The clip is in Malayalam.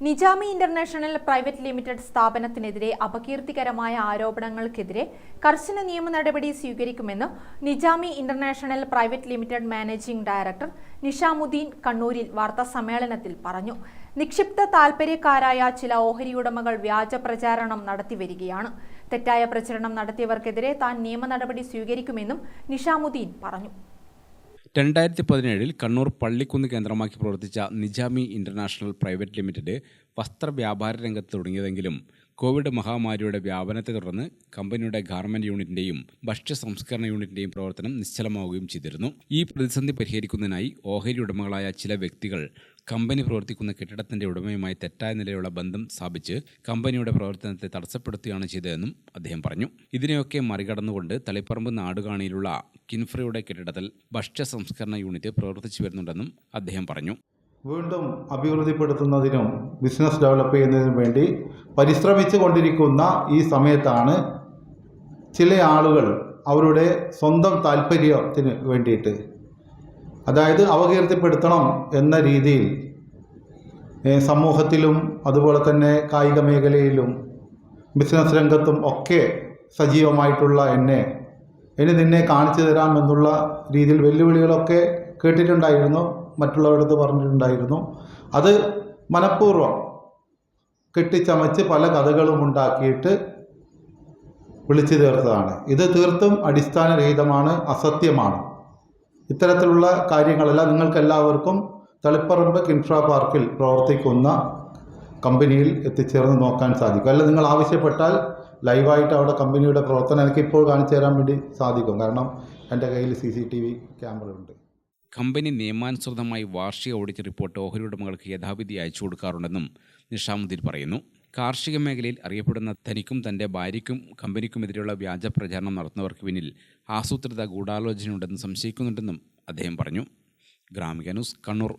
നിജാമി ഇന്റർനാഷണൽ പ്രൈവറ്റ് ലിമിറ്റഡ് സ്ഥാപനത്തിനെതിരെ അപകീർത്തികരമായ ആരോപണങ്ങൾക്കെതിരെ കർശന നിയമ നടപടി സ്വീകരിക്കുമെന്ന് Nizami international private limited managing director Nizamuddin കണ്ണൂരിൽ വാർത്താ സമ്മേളനത്തിൽ പറഞ്ഞു. നിക്ഷിപ്ത താൽപര്യക്കാരായ ചില ഓഹരി ഉടമകൾ വ്യാജ പ്രചാരണം നടത്തിവരികയാണ് തെറ്റായ പ്രചരണം നടത്തിയവർക്കെതിരെ താൻ നിയമ നടപടി സ്വീകരിക്കുമെന്നും നിഷാമുദ്ദീൻ പറഞ്ഞു. രണ്ടായിരത്തി പതിനേഴിൽ കണ്ണൂർ പള്ളിക്കുന്ന് കേന്ദ്രമാക്കി പ്രവർത്തിച്ച നിജാമി ഇന്റർനാഷണൽ പ്രൈവറ്റ് ലിമിറ്റഡ് വസ്ത്ര വ്യാപാര രംഗത്ത് തുടങ്ങിയതെങ്കിലും കോവിഡ് മഹാമാരിയുടെ വ്യാപനത്തെ തുടർന്ന് കമ്പനിയുടെ ഗാർമെന്റ് യൂണിറ്റിന്റെയും ഭക്ഷ്യ സംസ്കരണ യൂണിറ്റിന്റെയും പ്രവർത്തനം നിശ്ചലമാവുകയും ചെയ്തിരുന്നു. ഈ പ്രതിസന്ധി പരിഹരിക്കുന്നതിനായി ഓഹരി ഉടമകളായ ചില വ്യക്തികൾ കമ്പനി പ്രവർത്തിക്കുന്ന കെട്ടിടത്തിന്റെ ഉടമയുമായി തെറ്റായ നിലയുള്ള ബന്ധം സ്ഥാപിച്ച് കമ്പനിയുടെ പ്രവർത്തനത്തെ തടസ്സപ്പെടുത്തുകയാണ് ചെയ്തതെന്നും അദ്ദേഹം പറഞ്ഞു. ഇതിനെയൊക്കെ മറികടന്നുകൊണ്ട് തളിപ്പറമ്പ് നാടുകാണിയിലുള്ള കിൻഫ്രയുടെ കെട്ടിടത്തിൽ ഭക്ഷ്യ സംസ്കരണ യൂണിറ്റ് പ്രവർത്തിച്ചു വരുന്നുണ്ടെന്നും അദ്ദേഹം പറഞ്ഞു. വീണ്ടും അഭിവൃദ്ധിപ്പെടുത്തുന്നതിനും ബിസിനസ് ഡെവലപ്പ് ചെയ്യുന്നതിനും വേണ്ടി പരിശ്രമിച്ചു കൊണ്ടിരിക്കുന്ന ഈ സമയത്താണ് ചില ആളുകൾ അവരുടെ സ്വന്തം താല്പര്യത്തിന് വേണ്ടിയിട്ട് അതായത് അവകീർത്തിപ്പെടുത്തണം എന്ന രീതിയിൽ സമൂഹത്തിലും അതുപോലെ തന്നെ കായിക മേഖലയിലും ബിസിനസ് രംഗത്തും ഒക്കെ സജീവമായിട്ടുള്ള എന്നെ ഇനി നിന്നെ കാണിച്ചു തരാം എന്നുള്ള രീതിയിൽ വെല്ലുവിളികളൊക്കെ കേട്ടിട്ടുണ്ടായിരുന്നു മറ്റുള്ളവരടുത്ത് പറഞ്ഞിട്ടുണ്ടായിരുന്നു. അത് മനഃപൂർവം കെട്ടിച്ചമച്ച് പല കഥകളും ഉണ്ടാക്കിയിട്ട് വിളിച്ചു തീർത്തതാണ്. ഇത് തീർത്തും അടിസ്ഥാനരഹിതമാണ് അസത്യമാണ്. ഇത്തരത്തിലുള്ള കാര്യങ്ങളെല്ലാം നിങ്ങൾക്കെല്ലാവർക്കും തളിപ്പറമ്പ് കിൻഫ്ര പാർക്കിൽ പ്രവർത്തിക്കുന്ന കമ്പനിയിൽ എത്തിച്ചേർന്ന് നോക്കാൻ സാധിക്കും. അല്ല നിങ്ങൾ ആവശ്യപ്പെട്ടാൽ ലൈവായിട്ട് അവിടെ കമ്പനിയുടെ പ്രവർത്തനം എനിക്ക് ഇപ്പോൾ കാണിച്ചു തരാൻ വേണ്ടി സാധിക്കും. കാരണം എന്റെ കയ്യിൽ C C T V camera ഉണ്ട് കമ്പനി നിയമാനുസൃതമായി വാർഷിക ഓഡിറ്റ് റിപ്പോർട്ട് ഓഹരി ഉടമകൾക്ക് യഥാവിധി അയച്ചു കൊടുക്കാറുണ്ടെന്നും നിഷാമുദ്ദീൻ പറയുന്നു. കാർഷിക മേഖലയിൽ അറിയപ്പെടുന്ന തനിക്കും തന്റെ ഭാര്യയ്ക്കും കമ്പനിക്കുമെതിരെയുള്ള വ്യാജ പ്രചാരണം നടത്തുന്നവർക്ക് പിന്നിൽ ആസൂത്രിത ഗൂഢാലോചനയുണ്ടെന്ന് സംശയിക്കുന്നുണ്ടെന്നും അദ്ദേഹം പറഞ്ഞു. ഗ്രാമിക ന്യൂസ് കണ്ണൂർ.